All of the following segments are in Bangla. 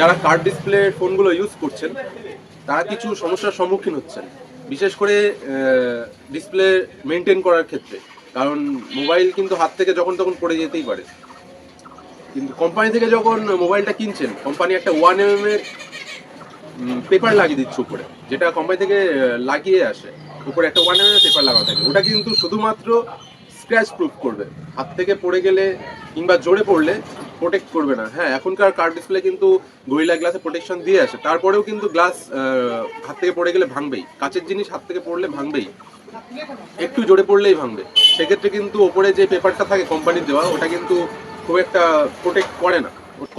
যারা কার্ড ডিসপ্লে ফোনগুলো ইউজ করছেন, তারা কিছু সমস্যার সম্মুখীন হচ্ছেন। বিশেষ করে ডিসপ্লে মেনটেন করার ক্ষেত্রে। কারণ মোবাইল কিন্তু হাত থেকে যখন তখন পড়ে যেতেই পারে। কিন্তু কোম্পানি থেকে যখন মোবাইলটা কিনছেন কোম্পানি একটা ওয়ান এম এর পেপার লাগিয়ে দিচ্ছে উপরে। যেটা কোম্পানি থেকে লাগিয়ে আসে। উপরে একটা ওয়ান এম এর পেপার লাগানো থাকে। ওটা কিন্তু শুধুমাত্র স্ক্র্যাচ প্রুফ করবে। হাত থেকে পড়ে গেলে কিংবা জোরে পড়লে প্রোটেক্ট করবে না। হ্যাঁ এখনকার কার্ড ডিসপ্লে কিন্তু গরিলা গ্লাসে প্রোটেকশন দিয়ে আসে। তারপরেও কিন্তু গ্লাস হাত থেকে পড়ে গেলে ভাঙবেই। কাচের জিনিস হাত থেকে পড়লে ভাঙবেই। একটু জোরে পড়লেই ভাঙবে। সেক্ষেত্রে কিন্তু ওপরে যে পেপারটা থাকে কোম্পানির দেওয়া, ওটা কিন্তু খুব একটা প্রোটেক্ট করে না।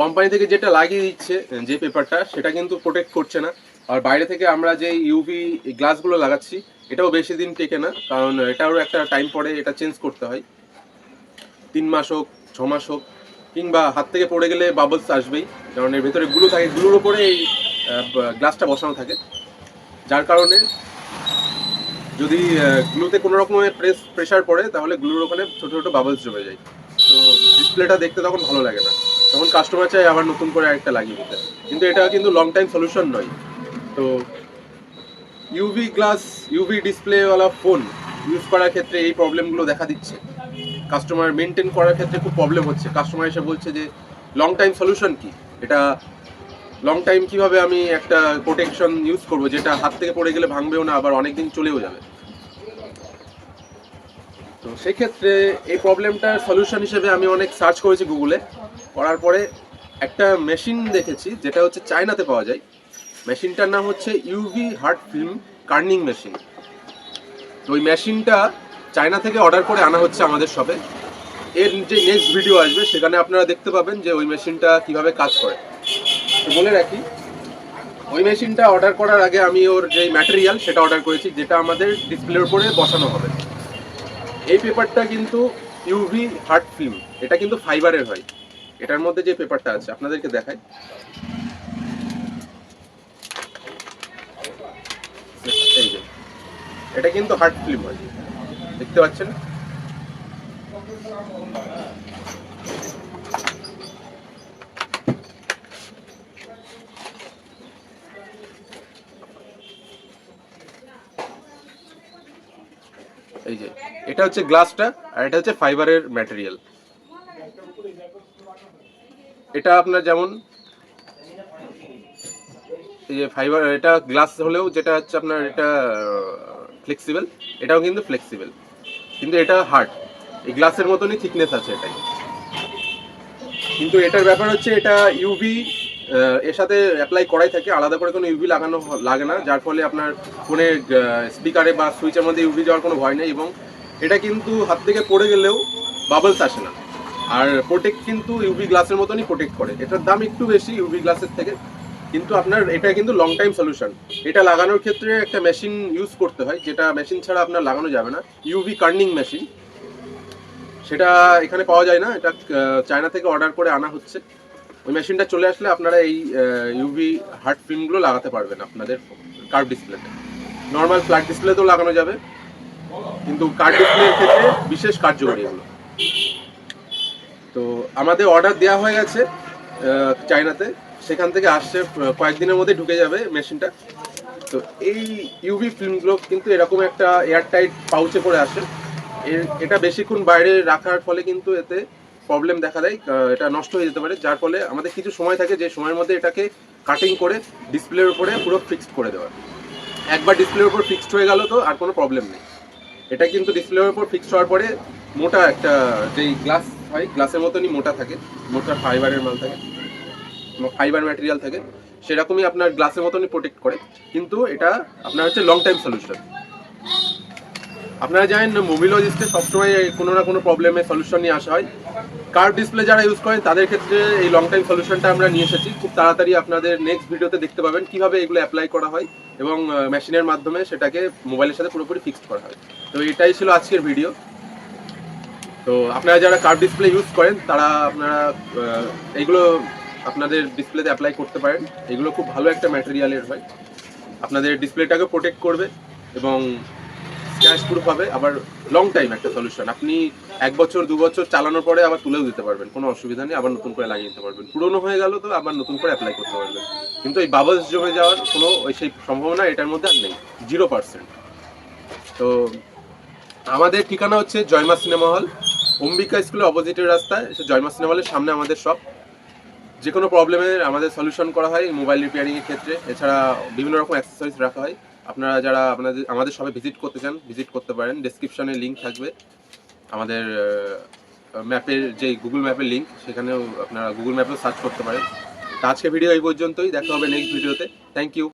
কোম্পানি থেকে যেটা লাগিয়ে দিচ্ছে, যে পেপারটা সেটা কিন্তু প্রোটেক্ট করছে না। আর বাইরে থেকে আমরা যে ইউভি গ্লাসগুলো লাগাচ্ছি, এটাও বেশি দিন টেকে না। কারণ এটারও একটা টাইম পরে এটা চেঞ্জ করতে হয়। তিন মাস হোক, ছ মাস হোক কিংবা হাত থেকে পড়ে গেলে বাবলস আসবেই, কারণ এর ভেতরে গ্লু থাকে গ্লুর উপরে এই গ্লাসটা বসানো থাকে। যার কারণে যদি গ্লুতে কোনো রকমের প্রেস প্রেশার পড়ে, তাহলে গ্লুর ওখানে ছোটো ছোটো বাবলস জমে যায়। তো ডিসপ্লেটা দেখতে তখন ভালো লাগে না। তখন কাস্টমার চাই আবার নতুন করে আরেকটা লাগিয়ে দিতে। কিন্তু এটা কিন্তু লং টাইম সলিউশন নয়। তো ইউভি গ্লাস ইউভি ডিসপ্লেওয়ালা ফোন ইউজ করার ক্ষেত্রে এই প্রবলেমগুলো দেখা দিচ্ছে। কাস্টমার মেনটেন করার ক্ষেত্রে খুব প্রবলেম হচ্ছে। কাস্টমার এসে বলছে যে লং টাইম সলিউশন কি? এটা লং টাইম কীভাবে আমি একটা প্রোটেকশন ইউজ করব? যেটা হাত থেকে পড়ে গেলে ভাঙবেও না, আবার অনেক দিন চলেও যাবে। তো সেক্ষেত্রে এই প্রবলেমটার সলিউশন হিসেবে আমি অনেক সার্চ করেছি গুগলে করার পরে একটা মেশিন দেখেছি, যেটা হচ্ছে চায়নাতে পাওয়া যায়। মেশিনটার নাম হচ্ছে ইউভি হার্ট ফিল্ম কার্নিং মেশিন তো ওই মেশিনটা চায়না থেকে অর্ডার করে আনা হচ্ছে আমাদের শপে এর যে নেক্সট ভিডিও আসবে, সেখানে আপনারা দেখতে পাবেন যে ওই মেশিনটা কীভাবে কাজ করে। তো বলে রাখি, ওই মেশিনটা অর্ডার করার আগে আমি ওর যে ম্যাটেরিয়াল সেটা অর্ডার করেছি, যেটা আমাদের ডিসপ্লের উপরে বসানো হবে। এই পেপারটা কিন্তু ইউভি হার্ট ফিল্ম এটা কিন্তু ফাইবারের হয়। এটার মধ্যে যে পেপারটা আছে, আপনাদেরকে দেখাই। এটা কিন্তু হার্ট ফিল্ম হয়। দেখতে পাচ্ছেন? এই যে, এটা হচ্ছে গ্লাসটা আর এটা হচ্ছে ফাইবারের ম্যাটেরিয়াল। এটা আপনার যেমন, এই যে ফাইবার, এটা গ্লাস হলেও যেটা হচ্ছে আপনার, এটা ফ্লেক্সিবল এটাও কিন্তু ফ্লেক্সিবল কিন্তু এটা হার্ড এই গ্লাসের মতনই থিকনেস আছে এটাই। কিন্তু এটার ব্যাপার হচ্ছে এটা ইউভি এর সাথে অ্যাপ্লাই করাই থাকে, আলাদা করে কোনো ইউভি লাগানো লাগে না, যার ফলে আপনার ফোনে স্পিকারে বা সুইচের মধ্যে ইউভি যাওয়ার কোনো ভয় নেই এবং এটা কিন্তু হাত থেকে পড়ে গেলেও বাবলস আসে না। আর প্রোটেক্ট কিন্তু ইউভি গ্লাসের মতনই প্রোটেক্ট করে। এটার দাম একটু বেশি ইউভি গ্লাসের থেকে। কিন্তু আপনার, এটা কিন্তু লং টাইম সলিউশন এটা লাগানোর ক্ষেত্রে একটা মেশিন ইউজ করতে হয়, যেটা মেশিন ছাড়া আপনার লাগানো যাবে না। ইউভি কার্নিং মেশিন সেটা এখানে পাওয়া যায় না, এটা চায়না থেকে অর্ডার করে আনা হচ্ছে। ওই মেশিনটা চলে আসলে আপনারা এই ইউভি হার্ট ফিল্মগুলো লাগাতে পারবেন আপনাদের কার্ভ ডিসপ্লেতে নর্মাল ফ্ল্যাট ডিসপ্লেতেও লাগানো যাবে, কিন্তু কার্ড ডিসপ্লের ক্ষেত্রে বিশেষ কার্যকরী এগুলো। তো আমাদের অর্ডার দেওয়া হয়ে গেছে চায়নাতে সেখান থেকে আসছে কয়েকদিনের মধ্যে ঢুকে যাবে মেশিনটা। তো এই ইউভি ফিল্মগুলো কিন্তু এরকম একটা এয়ারটাইট পাউচে করে আসে এটা বেশিক্ষণ বাইরে রাখার ফলে কিন্তু এতে প্রবলেম দেখা দেয় এটা নষ্ট হয়ে যেতে পারে। যার ফলে আমাদের কিছু সময় থাকে যে সময়ের মধ্যে এটাকে কাটিং করে ডিসপ্লের উপরে পুরো ফিক্সড করে দেওয়া। একবার ডিসপ্লের উপর ফিক্সড হয়ে গেল তো আর কোনো প্রবলেম নেই। এটা কিন্তু ডিসপ্লের উপর ফিক্সড হওয়ার পরে মোটা একটা যেই গ্লাস হয় গ্লাসের মতনই মোটা থাকে, মোটা ফাইবারের মাল থাকে। ফাইবার ম্যাটেরিয়াল থাকে, সেরকমই আপনার গ্লাসের মতনই প্রোটেক্ট করে। কিন্তু এটা আপনার হচ্ছে লং টাইম সলিউশন আপনারা জানেন মোবিলজিস্টে সবসময় কোনো না কোনো প্রবলেমের সলিউশন নিয়ে আসা হয়। কার্ভ ডিসপ্লে যারা ইউজ করেন, তাদের ক্ষেত্রে এই লং টাইম সলিউশনটা আমরা নিয়ে এসেছি। খুব তাড়াতাড়ি আপনাদের নেক্সট ভিডিওতে দেখতে পাবেন কীভাবে এগুলো অ্যাপ্লাই করা হয় এবং মেশিনের মাধ্যমে সেটাকে মোবাইলের সাথে পুরোপুরি ফিক্সড করা হয়। তো এটাই ছিল আজকের ভিডিও তো আপনারা যারা কার্ভ ডিসপ্লে ইউজ করেন, তারা আপনারা এইগুলো আপনাদের ডিসপ্লেতে অ্যাপ্লাই করতে পারেন। এগুলো খুব ভালো একটা ম্যাটেরিয়ালের হয়। আপনাদের ডিসপ্লেটাকে প্রোটেক্ট করবে এবং ক্যাশ প্রুফ হবে, আবার লং টাইম একটা সলিউশন আপনি এক বছর, দু বছর চালানোর পরে আবার তুলেও দিতে পারবেন, কোনো অসুবিধা নেই, আবার নতুন করে লাগিয়ে নিতে পারবেন। পুরনো হয়ে গেল তো আবার নতুন করে অ্যাপ্লাই করতে পারবেন। কিন্তু এই বাবলস জমে যাওয়ার কোনো ওই সেই সম্ভাবনা এটার মধ্যে আর নেই জিরো পার্সেন্ট তো আমাদের ঠিকানা হচ্ছে জয়মা সিনেমা হল। অম্বিকা স্কুলের অপোজিটের রাস্তায়, সে জয়মা সিনেমা হলের সামনে আমাদের শপ যে কোনো প্রবলেমের আমাদের সলিউশন করা হয় মোবাইল রিপেয়ারিংয়ের ক্ষেত্রে। এছাড়া বিভিন্ন রকম অ্যাক্সেসরিজ রাখা হয়। আপনারা যারা আপনাদের, আমাদের সবাই ভিজিট করতে চান ভিজিট করতে পারেন। ডেসক্রিপশনে লিঙ্ক থাকবে। আমাদের ম্যাপের যে গুগল ম্যাপের লিঙ্ক সেখানেও আপনারা গুগল ম্যাপেও সার্চ করতে পারেন। আজকে ভিডিও এই পর্যন্তই। দেখা হবে নেক্সট ভিডিওতে থ্যাংক ইউ